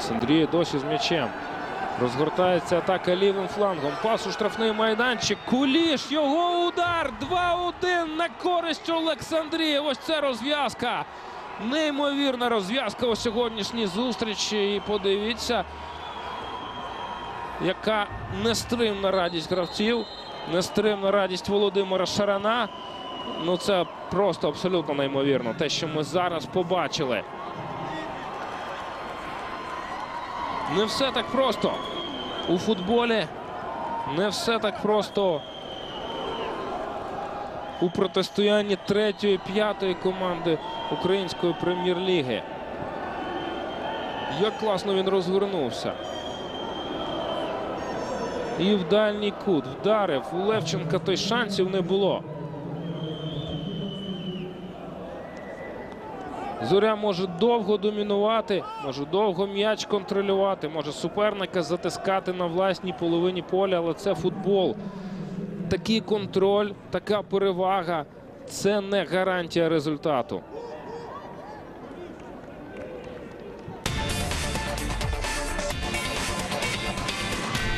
Олександрія досі з м'ячем. Розгортається атака лівим флангом. Пас у штрафний майданчик. Куліш. Його удар. 2-1 на користь Олександрії. Ось це розв'язка. Неймовірна розв'язка у сьогоднішній зустрічі. І подивіться, яка нестримна радість гравців, нестримна радість Володимира Шарана. Ну це просто абсолютно неймовірно. Те, що ми зараз побачили. Не все так просто у футболі. Не все так просто у протистоянні третьої, п'ятої команди української прем'єр-ліги. Як класно він розгорнувся. І в дальній кут вдарив. У Левченка той шансів не було. Зоря може довго домінувати, може довго м'яч контролювати, може суперника затискати на власній половині поля, але це футбол. Такий контроль, така перевага це не гарантія результату.